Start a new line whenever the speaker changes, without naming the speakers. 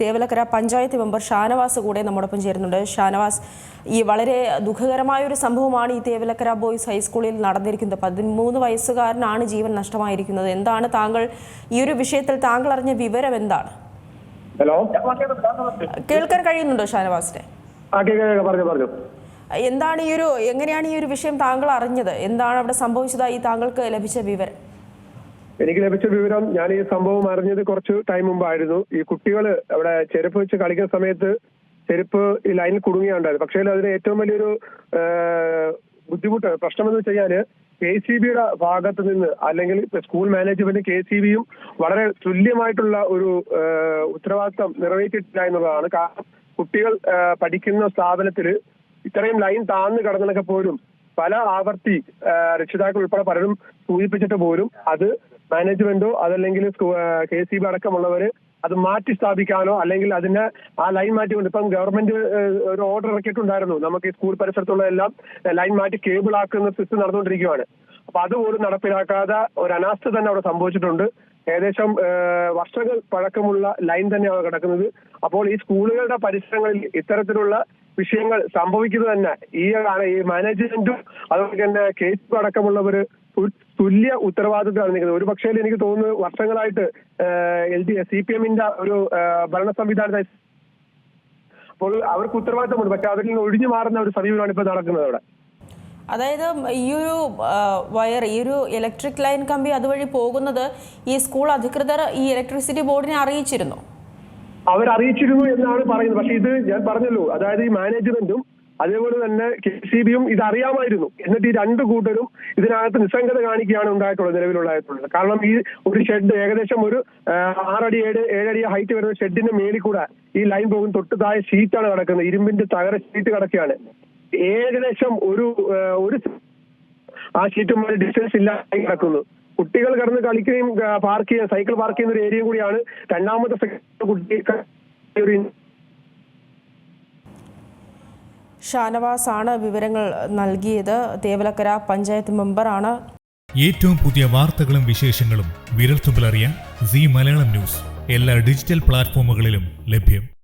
Thevalakkara panchayat member Shanavas കൂടെ നമ്മോടൊപ്പം ചേരുന്നുണ്ട്. ഷാനവാസ് ഈ വളരെ ദുഃഖകരമായ ഒരു സംഭവമാണ് ഈ തേവലക്കര ബോയ്സ് ഹൈസ്കൂളിൽ നടന്നിരിക്കുന്നത്. പതിമൂന്ന് വയസ്സുകാരനാണ് ജീവൻ നഷ്ടമായിരിക്കുന്നത്. എന്താണ് താങ്കൾ ഈ ഒരു വിഷയത്തിൽ താങ്കൾ അറിഞ്ഞ വിവരം എന്താണ്?
ഹലോ?
കേൾക്കാൻ കഴിയുന്നുണ്ടോ ഷാനവാസിനെ?
പറഞ്ഞു പറഞ്ഞു.
എന്താണ് ഈ ഒരു എങ്ങനെയാണ് ഈ ഒരു വിഷയം താങ്കൾ അറിഞ്ഞത്? എന്താണ് അവിടെ സംഭവിച്ചതായി താങ്കൾക്ക് ലഭിച്ച വിവരം?
എനിക്ക് ലഭിച്ച വിവരം ഞാൻ ഈ സംഭവം അറിഞ്ഞത് കുറച്ച് ടൈം മുമ്പായിരുന്നു. ഈ കുട്ടികൾ അവിടെ ചെരുപ്പ് വെച്ച് കളിക്കുന്ന സമയത്ത് ചെരുപ്പ് ഈ ലൈനിൽ കുടുങ്ങിയുണ്ടായത് പക്ഷേ അതിന് ഏറ്റവും വലിയൊരു ബുദ്ധിമുട്ട് പ്രശ്നമെന്ന് വെച്ച് കഴിഞ്ഞാൽ കെ സി ബിയുടെ ഭാഗത്ത് നിന്ന് അല്ലെങ്കിൽ സ്കൂൾ മാനേജ്മെന്റ് കെ സി ബിയും വളരെ തുല്യമായിട്ടുള്ള ഒരു ഉത്തരവാദിത്തം നിറവേറ്റിയിട്ടില്ല എന്നുള്ളതാണ്. കാരണം കുട്ടികൾ പഠിക്കുന്ന സ്ഥാപനത്തിൽ ഇത്രയും ലൈൻ താഴ്ന്നു കടന്നതൊക്കെ പോലും പല ആവർത്തി രക്ഷിതാക്കൾ ഉൾപ്പെടെ പലരും സൂചിപ്പിച്ചിട്ട് പോലും അത് മാനേജ്മെന്റോ അതല്ലെങ്കിൽ കെ സി ബി അടക്കമുള്ളവര് അത് മാറ്റി സ്ഥാപിക്കാനോ അല്ലെങ്കിൽ അതിനെ ആ ലൈൻ മാറ്റിക്കൊണ്ട് ഇപ്പം ഗവൺമെന്റ് ഒരു ഓർഡർ ഇറക്കിയിട്ടുണ്ടായിരുന്നു. നമുക്ക് ഈ സ്കൂൾ പരിസരത്തുള്ള എല്ലാം ലൈൻ മാറ്റി കേബിൾ ആക്കുന്ന സിസ്റ്റം നടന്നുകൊണ്ടിരിക്കുകയാണ് അപ്പൊ അതുപോലും നടപ്പിലാക്കാതെ ഒരു അനാസ്ഥ തന്നെ അവിടെ സംഭവിച്ചിട്ടുണ്ട്. ഏകദേശം വർഷങ്ങൾ പഴക്കമുള്ള ലൈൻ തന്നെയാണ് കിടക്കുന്നത്. അപ്പോൾ ഈ സ്കൂളുകളുടെ പരിസരങ്ങളിൽ ഇത്തരത്തിലുള്ള വിഷയങ്ങൾ സംഭവിക്കുന്നത് തന്നെ ഈ ഈ മാനേജ്മെന്റും അതുപോലെ തന്നെ കേസ് അടക്കമുള്ളവര് തുല്യ ഉത്തരവാദിത്തമാണ് നിൽക്കുന്നത്. ഒരു പക്ഷേ എനിക്ക് തോന്നുന്നു വർഷങ്ങളായിട്ട് എൽ ഡി സി പി എമ്മിന്റെ ഒരു ഭരണ സംവിധാനത്തെ അപ്പോൾ അവർക്ക് ഉത്തരവാദിത്തമുണ്ട്. പക്ഷെ അവരിൽ നിന്ന് ഒഴിഞ്ഞു മാറുന്ന ഒരു സമീപനമാണ് ഇപ്പൊ നടക്കുന്നത് അവിടെ.
അതായത് ഈ ഒരു വയർ ഈ ഒരു ഇലക്ട്രിക് ലൈൻ കമ്പി അതുവഴി പോകുന്നത് ഈ സ്കൂൾ അധികൃതർ ഈ ഇലക്ട്രിസിറ്റി ബോർഡിനെ അറിയിച്ചിരുന്നു?
അവർ അറിയിച്ചിരുന്നു എന്നാണ് പറയുന്നത്. പക്ഷെ ഇത് ഞാൻ പറഞ്ഞല്ലോ. അതായത് ഈ മാനേജ്മെന്റും അതേപോലെ തന്നെ കെ സി ബിയും ഇത് അറിയാമായിരുന്നു എന്നിട്ട് ഈ രണ്ട് കൂട്ടരും ഇതിനകത്ത് നിസ്സംഗത കാണിക്കുകയാണ് ഉണ്ടായിട്ടുള്ളത് നിലവിലുള്ളതായിട്ടുള്ളത് കാരണം ഈ ഒരു ഷെഡ് ഏകദേശം ഒരു ആറടി ഏഴ് ഏഴടി ഹൈറ്റ് വരുന്ന ഷെഡിന്റെ മേലിൽ കൂടെ ഈ ലൈൻ പോകും തൊട്ട് താഴെ ഷീറ്റാണ് കിടക്കുന്നത്. ഇരുമ്പിന്റെ തകര ഷീറ്റ് കിടക്കുകയാണ്. ഏകദേശം ഒരു ഒരു ആ ഷീറ്റുമായി ഡിസ്റ്റൻസ് ഇല്ലാതെ കിടക്കുന്നു. കുട്ടികൾ കിടന്ന് കളിക്കുകയും പാർക്ക് ചെയ്യുക സൈക്കിൾ പാർക്ക് ചെയ്യുന്ന ഒരു ഏരിയ കൂടിയാണ് രണ്ടാമത്തെ കുട്ടി ഒരു
ഷാനവാസ് ആണ് വിവരങ്ങൾ നൽകിയത്. തേവലക്കര പഞ്ചായത്ത് മെമ്പറാണ്.
ഏറ്റവും പുതിയ വാർത്തകളും വിശേഷങ്ങളും വിരൽത്തുമ്പിലറിയാൻ സി മലയാളം ന്യൂസ്. എല്ലാ ഡിജിറ്റൽ പ്ലാറ്റ്ഫോമുകളിലും ലഭ്യം.